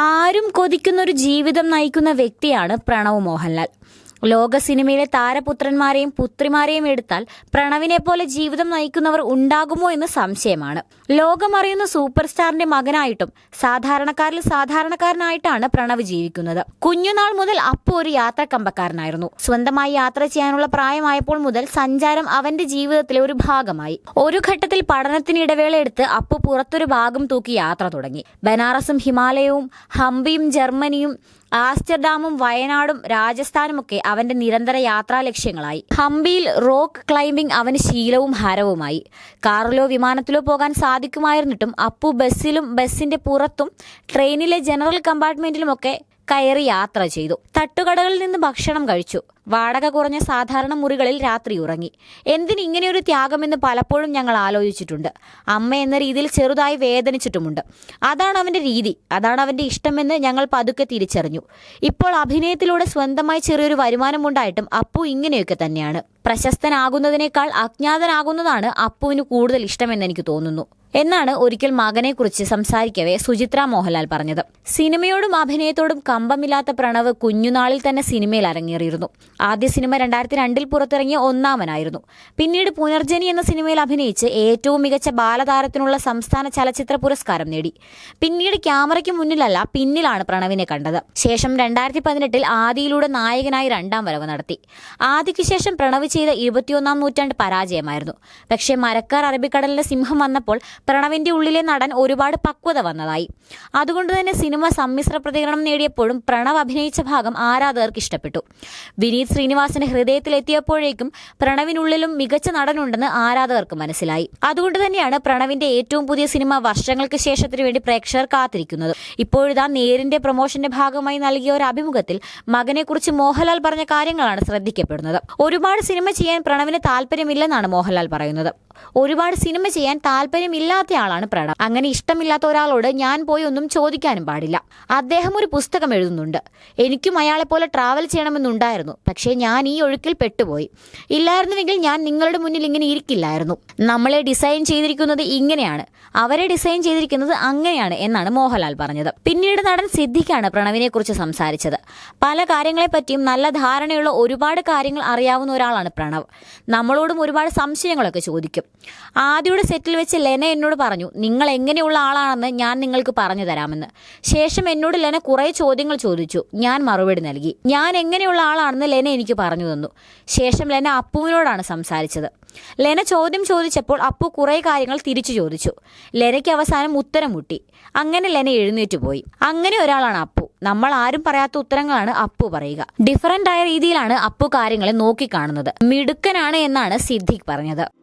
ആരും കൊതിക്കുന്നൊരു ജീവിതം നയിക്കുന്ന വ്യക്തിയാണ് പ്രണവ് മോഹൻലാൽ. ലോക സിനിമയിലെ താരപുത്രന്മാരെയും പുത്രിമാരെയും എടുത്താൽ പ്രണവിനെ പോലെ ജീവിതം നയിക്കുന്നവർ ഉണ്ടാകുമോ എന്ന് സംശയമാണ്. ലോകമറിയുന്ന സൂപ്പർ സ്റ്റാറിന്റെ മകനായിട്ടും സാധാരണക്കാരിൽ സാധാരണക്കാരനായിട്ടാണ് പ്രണവ് ജീവിക്കുന്നത്. കുഞ്ഞുനാൾ മുതൽ അപ്പു ഒരു യാത്രക്കമ്പക്കാരനായിരുന്നു. സ്വന്തമായി യാത്ര ചെയ്യാനുള്ള പ്രായമായപ്പോൾ മുതൽ സഞ്ചാരം അവന്റെ ജീവിതത്തിലെ ഒരു ഭാഗമായി. ഒരു ഘട്ടത്തിൽ പഠനത്തിന് ഇടവേള എടുത്ത് അപ്പു പുറത്തൊരു ഭാഗം തൂക്കി യാത്ര തുടങ്ങി. ബനാറസും ഹിമാലയവും ഹംപിയും ജർമ്മനിയും ആംസ്റ്റർഡാമും വയനാടും രാജസ്ഥാനുമൊക്കെ അവന്റെ നിരന്തര യാത്രാ ലക്ഷ്യങ്ങളായി ഹംപിയിൽ റോക്ക് ക്ലൈംബിംഗ് അവന് ശീലവും ഹരവുമായി. കാറിലോ വിമാനത്തിലോ പോകാൻ സാധിക്കുമായിരുന്നിട്ടും അപ്പു ബസ്സിലും ബസ്സിന്റെ പുറത്തും ട്രെയിനിലെ ജനറൽ കമ്പാർട്ട്മെന്റിലുമൊക്കെ കയറി യാത്ര ചെയ്തു. തട്ടുകടകളിൽ നിന്ന് ഭക്ഷണം കഴിച്ചു. വാടക കുറഞ്ഞ സാധാരണ മുറികളിൽ രാത്രി ഉറങ്ങി. എന്തിന് ഇങ്ങനെയൊരു ത്യാഗമെന്ന് പലപ്പോഴും ഞങ്ങൾ ആലോചിച്ചിട്ടുണ്ട്. അമ്മ എന്ന രീതിയിൽ ചെറുതായി വേദനിച്ചിട്ടുമുണ്ട്. അതാണ് അവന്റെ രീതി. അതാണ് അവന്റെ ഇഷ്ടമെന്ന് ഞങ്ങൾ പതുക്കെ തിരിച്ചറിഞ്ഞു. ഇപ്പോൾ അഭിനയത്തിലൂടെ സ്വന്തമായി ചെറിയൊരു വരുമാനമുണ്ടായിട്ടും അപ്പു ഇങ്ങനെയൊക്കെ തന്നെയാണ്. പ്രശസ്തനാകുന്നതിനേക്കാൾ അജ്ഞാതനാകുന്നതാണ് അപ്പുവിന് കൂടുതൽ ഇഷ്ടമെന്ന് എനിക്ക് തോന്നുന്നു. എന്നാണ് ഒരിക്കൽ മകനെക്കുറിച്ച് സംസാരിക്കവേ സുചിത്ര മോഹൻലാൽ പറഞ്ഞത്. സിനിമയോടും അഭിനയത്തോടും കമ്പമില്ലാത്ത പ്രണവ് കുഞ്ഞുനാളിൽ തന്നെ സിനിമയിൽ അരങ്ങേറിയിരുന്നു. ആദ്യ സിനിമ രണ്ടായിരത്തി രണ്ടിൽ പുറത്തിറങ്ങിയ ഒന്നാമനായിരുന്നു. പിന്നീട് പുനർജനി എന്ന സിനിമയിൽ അഭിനയിച്ച് ഏറ്റവും മികച്ച ബാലതാരത്തിനുള്ള സംസ്ഥാന ചലച്ചിത്ര പുരസ്കാരം നേടി. പിന്നീട് ക്യാമറയ്ക്ക് മുന്നിലല്ല പിന്നിലാണ് പ്രണവിനെ കണ്ടത്. ശേഷം രണ്ടായിരത്തി പതിനെട്ടിൽ ആദിയിലൂടെ നായകനായി രണ്ടാം വരവ് നടത്തി. ആദിക്ക് ശേഷം പ്രണവ് ചെയ്ത ഇരുപത്തിയൊന്നാം നൂറ്റാണ്ട് പരാജയമായിരുന്നു. പക്ഷേ മരക്കാർ അറബിക്കടലിലെ സിംഹം വന്നപ്പോൾ പ്രണവിന്റെ ഉള്ളിലെ നടൻ ഒരുപാട് പക്വത വന്നതായി. അതുകൊണ്ട് തന്നെ സിനിമ സമ്മിശ്ര പ്രതികരണം നേടിയപ്പോഴും പ്രണവ് അഭിനയിച്ച ഭാഗം ആരാധകർക്ക് ഇഷ്ടപ്പെട്ടു. വിനീത് ശ്രീനിവാസന്റെ ഹൃദയത്തിലെത്തിയപ്പോഴേക്കും പ്രണവിനുള്ളിലും മികച്ച നടനുണ്ടെന്ന് ആരാധകർക്ക് മനസ്സിലായി. അതുകൊണ്ട് തന്നെയാണ് പ്രണവിന്റെ ഏറ്റവും പുതിയ സിനിമ വർഷങ്ങൾക്ക് ശേഷത്തിനു വേണ്ടി പ്രേക്ഷകർ കാത്തിരിക്കുന്നത്. ഇപ്പോഴിതാ നേരിന്റെ പ്രൊമോഷന്റെ ഭാഗമായി നൽകിയ ഒരു അഭിമുഖത്തിൽ മകനെക്കുറിച്ച് മോഹൻലാൽ പറഞ്ഞ കാര്യങ്ങളാണ് ശ്രദ്ധിക്കപ്പെടുന്നത്. ഒരുപാട് സിനിമ ചെയ്യാൻ പ്രണവിന് താല്പര്യമില്ലെന്നാണ് മോഹൻലാൽ പറയുന്നത്. ഒരുപാട് സിനിമ ചെയ്യാൻ താല്പര്യമില്ലാത്ത ആളാണ് പ്രണവ്. അങ്ങനെ ഇഷ്ടമില്ലാത്ത ഒരാളോട് ഞാൻ പോയി ഒന്നും ചോദിക്കാനും പാടില്ല. അദ്ദേഹം ഒരു പുസ്തകം എഴുതുന്നുണ്ട്. എനിക്കും അയാളെ പോലെ ട്രാവൽ ചെയ്യണമെന്നുണ്ടായിരുന്നു. പക്ഷേ ഞാൻ ഈ ഒഴുക്കിൽ പെട്ടുപോയി. ഇല്ലായിരുന്നുവെങ്കിൽ ഞാൻ നിങ്ങളുടെ മുന്നിൽ ഇങ്ങനെ ഇരിക്കില്ലായിരുന്നു. നമ്മളെ ഡിസൈൻ ചെയ്തിരിക്കുന്നത് ഇങ്ങനെയാണ്. അവരെ ഡിസൈൻ ചെയ്തിരിക്കുന്നത് അങ്ങനെയാണ് എന്നാണ് മോഹൻലാൽ പറഞ്ഞത്. പിന്നീട് നടൻ സിദ്ദിഖാണ് പ്രണവിനെ കുറിച്ച് സംസാരിച്ചത്. പല കാര്യങ്ങളെപ്പറ്റിയും നല്ല ധാരണയുള്ള ഒരുപാട് കാര്യങ്ങൾ അറിയാവുന്ന ഒരാളാണ് പ്രണവ്. നമ്മളോടും ഒരുപാട് സംശയങ്ങളൊക്കെ ചോദിക്കും. ആദ്യയുടെ സെറ്റിൽ വെച്ച് ലെന എന്നോട് പറഞ്ഞു നിങ്ങൾ എങ്ങനെയുള്ള ആളാണെന്ന് ഞാൻ നിങ്ങൾക്ക് പറഞ്ഞു തരാമെന്ന്. ശേഷം എന്നോട് ലെന കുറേ ചോദ്യങ്ങൾ ചോദിച്ചു ഞാൻ മറുപടി നൽകി. ഞാൻ എങ്ങനെയുള്ള ആളാണെന്ന് ലെന എനിക്ക് പറഞ്ഞു തന്നു. ശേഷം ലെന അപ്പുവിനോടാണ് സംസാരിച്ചത്. ലെന ചോദ്യം ചോദിച്ചപ്പോൾ അപ്പു കുറേ കാര്യങ്ങൾ തിരിച്ചു ചോദിച്ചു. ലെനയ്ക്ക് അവസാനം ഉത്തരം മുട്ടി. അങ്ങനെ ലെന എഴുന്നേറ്റ് പോയി. അങ്ങനെ ഒരാളാണ് അപ്പു. നമ്മൾ ആരും പറയാത്ത ഉത്തരങ്ങളാണ് അപ്പു പറയുക. ഡിഫറന്റ് ആയ രീതിയിലാണ് അപ്പു കാര്യങ്ങളെ നോക്കിക്കാണുന്നത്. മിടുക്കനാണ് എന്നാണ് സിദ്ദിഖ് പറഞ്ഞത്.